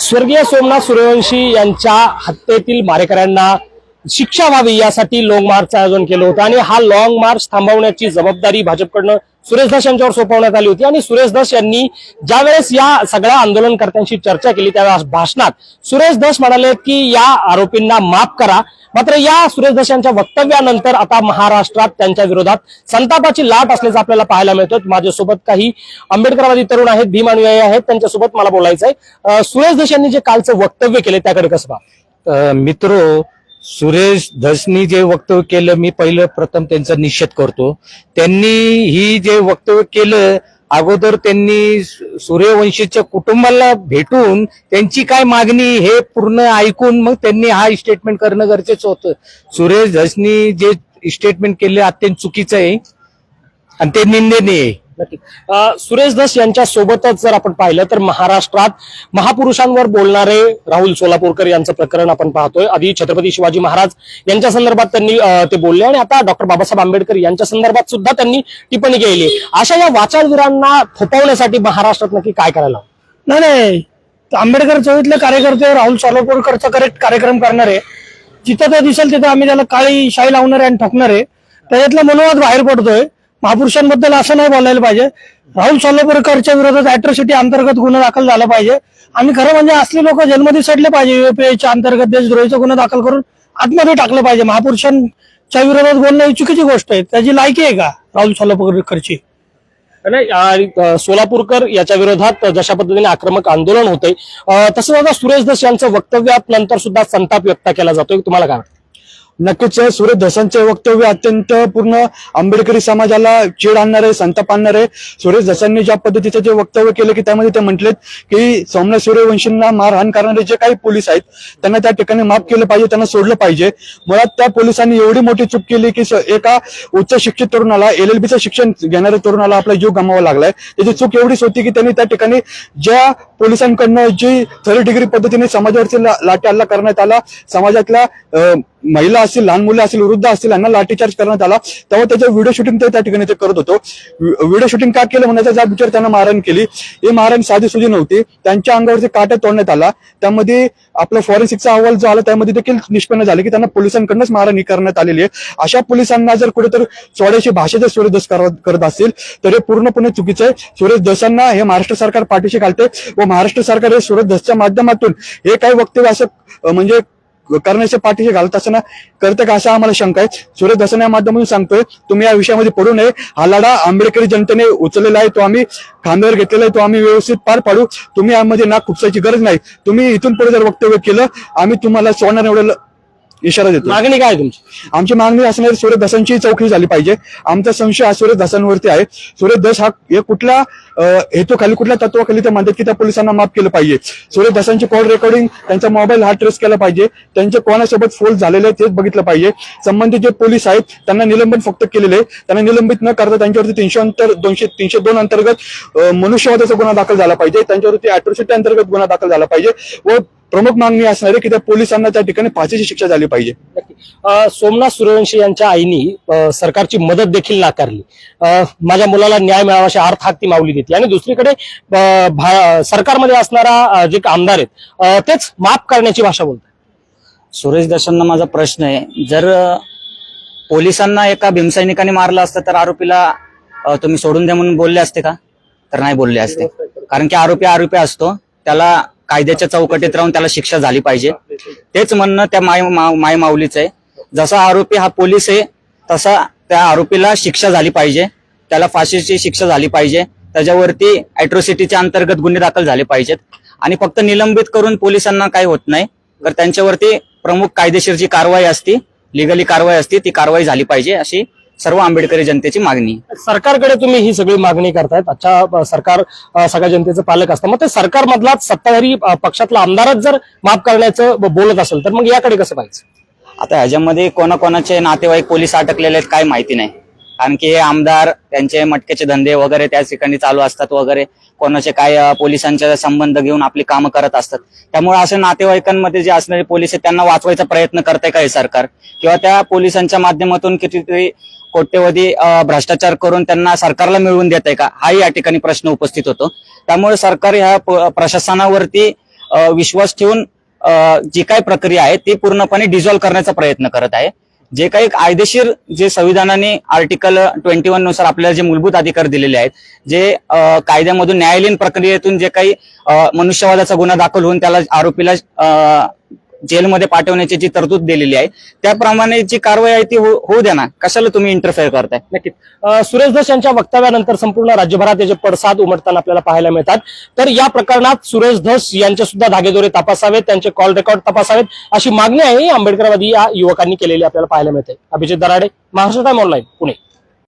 स्वर्गीय सोमनाथ सूर्यवंशी यांच्या हत्येतील मारेकऱ्यांना शिक्षा व्हावी यासाठी लॉंग मार्चचं आयोजन केलं होतं. आणि हा लॉंग मार्च थांबवण्याची जबाबदारी भाजपकडनं सुरेश धस यांच्यावर सोपवण्यात आली होती. आणि सुरेश यांनी ज्यावेळेस या सगळ्या आंदोलनकर्त्यांशी चर्चा केली त्यावेळेस भाषणात सुरेश म्हणाले की या आरोपींना माफ करा. मात्र या सुरेश यांच्या वक्तव्यानंतर आता महाराष्ट्रात त्यांच्या विरोधात संतापाची लाट असल्याचं आपल्याला पाहायला मिळतं माझ्यासोबत काही आंबेडकरवादी तरुण आहेत भीम अनुयायी आहेत. त्यांच्यासोबत मला बोलायचं आहे सुरेश धस यांनी जे कालचं वक्तव्य केले त्याकडे कसं मित्र सुरेश धसनी जे वक्तव्य केलं मी पहिलं प्रथम त्यांचा निषेध करतो. त्यांनी ही जे वक्तव्य केलं अगोदर त्यांनी सूर्यवंशीच्या कुटुंबाला भेटून त्यांची काय मागणी हे पूर्ण ऐकून मग त्यांनी हा स्टेटमेंट करणं गरजेचं होतं. सुरेश धसनी जे स्टेटमेंट केले अत्यंत चुकीचं आहे. आणि ते निंदनीय आहे. नक्की. सुरेश धस यांच्या सोबतच जर आपण पाहिलं तर महाराष्ट्रात महापुरुषांवर बोलणारे राहुल सोलापूरकर यांचं प्रकरण आपण पाहतोय. आधी छत्रपती शिवाजी महाराज यांच्या संदर्भात त्यांनी ते बोलले आणि आता डॉक्टर बाबासाहेब आंबेडकर यांच्या संदर्भात सुद्धा त्यांनी टिप्पणी केली. अशा या वाचाळवीरांना थोपवण्यासाठी महाराष्ट्रात नक्की काय करायला नाही नाही. आंबेडकर चळवळीतले कार्यकर्ते राहुल सोलापूरकरचा करेक्ट कार्यक्रम करणार. आहे जिथं ते दिसेल तिथं आम्ही त्याला काळी शाई लावणार आहे आणि ठोकणार. आहे त्याच्यातला मनोवाद बाहेर पडतोय. महापुरुषांबद्दल असं नाही बोलायला पाहिजे. राहुल सोलापूरकरच्या विरोधात अॅट्रॉसिटी अंतर्गत गुन्हा दाखल झाला पाहिजे. आणि खरं म्हणजे असले लोक जन्मदिवस सडले पाहिजे युएपीएच्या अंतर्गत देशद्रोहीचा गुन्हा दाखल करून आतमध्ये टाकलं पाहिजे. महापुरुषांच्या विरोधात बोलणं ही चुकीची गोष्ट आहे. त्याची लायकी आहे का राहुल सोलापूरकरची? नाही सोलापूरकर याच्या विरोधात जशा पद्धतीने आक्रमक आंदोलन होते तसंच आता सुरेश दस यांचं वक्तव्यात नंतर सुद्धा संताप व्यक्त केला जातोय. तुम्हाला काय वाटतं? नक्कीच सुरेश धसांचे वक्तव्य अत्यंत पूर्ण. आंबेडकरी समाजाला चीड आणणार आहे संताप आणणार. आहे सुरेश धसांनी ज्या पद्धतीचं जे वक्तव्य केलं की त्यामध्ये ते म्हटलेत की सोमनाथ सूर्यवंशींना मारहाण करणारे जे काही पोलीस आहेत त्यांना त्या ठिकाणी माफ केलं पाहिजे त्यांना सोडलं पाहिजे. मुळात त्या पोलिसांनी एवढी मोठी चूक केली की स- एका उच्च शिक्षित तरुणाला एल एल बीचं शिक्षण घेणाऱ्या तरुणाला आपला जीव गमावा लागलाय. त्याची चूक एवढीच होती की त्यांनी त्या ठिकाणी ज्या पोलिसांकडनं जी थर्ड डिग्री पद्धतीने समाजावरती लाटे हल्ला करण्यात आला समाजातल्या महिला असतील लहान मुलं असतील वृद्ध असतील यांना लाठीचार्ज करण्यात आला. तेव्हा त्याचं व्हिडिओ शूटिंग ते त्या ठिकाणी ते करत होतो. व्हिडिओ शूटिंग का केलं म्हणायचा ज्या विचार त्यांना मारहाण केली. ही मारहाण साधी सुधी नव्हती. त्यांच्या अंगावरती काटा तोडण्यात आला. त्यामध्ये आपला फॉरेन्सिकचा अहवाल जो आला त्यामध्ये देखील निष्पन्न झाले की त्यांना पोलिसांकडूनच मारहाण ही करण्यात आलेली आहे. अशा पोलिसांना जर कुठेतरी चोड्याशी भाषेचा सूर्यदस करत करत असतील तर हे पूर्णपणे चुकीचं आहे. सुरेश हे महाराष्ट्र सरकार पाठीशी घालते व महाराष्ट्र सरकार हे सूर्यदसच्या माध्यमातून हे काही वक्तव्य असं म्हणजे करण्याच्या पाठीशी घालत असताना करते का असा आम्हाला शंका आहे. सुरेश दसन या माध्यमातून सांगतोय तुम्ही या विषयामध्ये पडू नये. हा लढा आंबेडकरी जनतेने उचललेला आहे तो आम्ही खांद्यावर घेतलेला आहे तो आम्ही व्यवस्थित पार पाडू. तुम्ही यामध्ये नाक खुपसायची गरज नाही. तुम्ही इथून पुढे जर वक्तव्य केलं आम्ही तुम्हाला सोडणार एवढं इशारा देतो. मागणी काय आहे तुमची? आमची मागणी असणारी सुरेश दसांची चौकशी झाली पाहिजे. आमचा संशय हा सुरेश दसांवरती आहे. सुरेश दस हा हे कुठल्या अं, हेतूखाली कुठल्या तत्वाखाली ते म्हणतात की त्या पोलिसांना माफ केलं पाहिजे. सुरेश दसांची कॉल रेकॉर्डिंग त्यांचा मोबाईल हा ट्रेस केला पाहिजे. त्यांचे कोणासोबत फोन झालेले आहेत तेच बघितलं पाहिजे. संबंधित जे पोलीस आहेत त्यांना निलंबन फक्त केलेले आहे. त्यांना निलंबित न करता त्यांच्यावरती तीनशे अंतर दोनशे तीनशे दोन अंतर्गत अं, मनुष्यवधाचा गुन्हा दाखल झाला पाहिजे. त्यांच्यावरती अॅट्रोसिटी अंतर्गत गुन्हा दाखल झाला पाहिजे. व प्रमुख मागणी असणार आहे की त्या पोलिसांना त्या ठिकाणी फाशीची शिक्षा झाली पाहिजे. सोमनाथ सूर्यवंशी यांच्या आईनी सरकारची मदत देखील नाकारली. माझ्या मुलाला न्याय मिळावा अशी अर्थ हाक ती माऊली देते आणि दुसरीकडे सरकारमध्ये असणारा जे आमदार आहेत तेच माफ करण्याची भाषा बोलतात सुरेश दर्शनना माझा प्रश्न आहे. जर पोलिसांना एका भीमसैनिकाने मारलं असतं तर आरोपीला तुम्ही सोडून द्या म्हणून बोलले असते का? तर नाही बोलले असते. कारण की आरोपी आरोपी असतो. त्याला कायद्याच्या चौकटीत राहून त्याला शिक्षा झाली पाहिजे. तेच म्हणणं त्या माय माय माऊलीचं आहे. जसा आरोपी हा पोलीस आहे तसा त्या आरोपीला शिक्षा झाली पाहिजे. त्याला फाशीची शिक्षा झाली पाहिजे. त्याच्यावरती अॅट्रोसिटीच्या अंतर्गत गुन्हे दाखल झाले पाहिजेत. आणि फक्त निलंबित करून पोलिसांना काही होत नाही. तर त्यांच्यावरती प्रमुख कायदेशीर जी कारवाई असती लिगली कारवाई असती ती कारवाई झाली पाहिजे अशी सर्व आंबेडकरी जनतेची मागणी. सरकारकडे तुम्ही ही सगळी मागणी करतायत. अच्छा सरकार सगळ्या जनतेचं पालक असतं मग ते सरकारमधला सत्ताधारी अं, पक्षातला आमदारच जर माफ करण्याचं बोलत असेल तर मग याकडे कसं पाहिजे आता ह्याच्यामध्ये कोणाकोणाचे नातेवाईक पोलीस अटकलेले आहेत काय माहिती नाही. कारण की हे आमदार त्यांचे मटक्याचे धंदे वगैरे त्या ठिकाणी चालू असतात वगैरे. कोणाचे काय पोलिसांचे पोलिसांच्या संबंध घेऊन आपली कामं करत असतात. त्यामुळे असे नातेवाईकांमध्ये जे असणारे पोलीस आहेत त्यांना वाचवायचा प्रयत्न करते का हे सरकार? किंवा त्या पोलिसांच्या माध्यमातून कितीतरी कोट्यवधी भ्रष्टाचार करून त्यांना सरकारला मिळवून देत आहे का? हाही या ठिकाणी प्रश्न उपस्थित होतो. त्यामुळे सरकार ह्या प्रशासनावरती विश्वास ठेवून जी काही प्रक्रिया आहे ती पूर्णपणे डिझॉल्व्ह करण्याचा प्रयत्न करत आहे. जे काही कायदेशीर जे संविधानाने आर्टिकल ट्वेंटी वननुसार आपल्याला जे मूलभूत अधिकार दिलेले आहेत जे कायद्यामधून न्यायालयीन प्रक्रियेतून जे काही मनुष्यवादाचा गुन्हा दाखल होऊन त्याला आरोपीला जेलमध्ये पाठवण्याची जी तरतूद दिलेली आहे त्याप्रमाणे जी कारवाई आहे ती हो-, होऊ द्या ना. कशाला तुम्ही इंटरफेअर करताय? नक्कीच. सुरेश धस यांच्या वक्तव्यानंतर संपूर्ण राज्यभरात याचे पडसाद उमटताना आपल्याला पाहायला मिळतात. तर या प्रकरणात सुरेश धस यांचे सुद्धा धागेदोरे तपासावेत त्यांचे कॉल रेकॉर्ड तपासावेत. अशी मागणी आहे आंबेडकरवादी या युवकांनी केलेली आपल्याला पाहायला मिळते. Abhijit Darade Maharashtra time online Pune.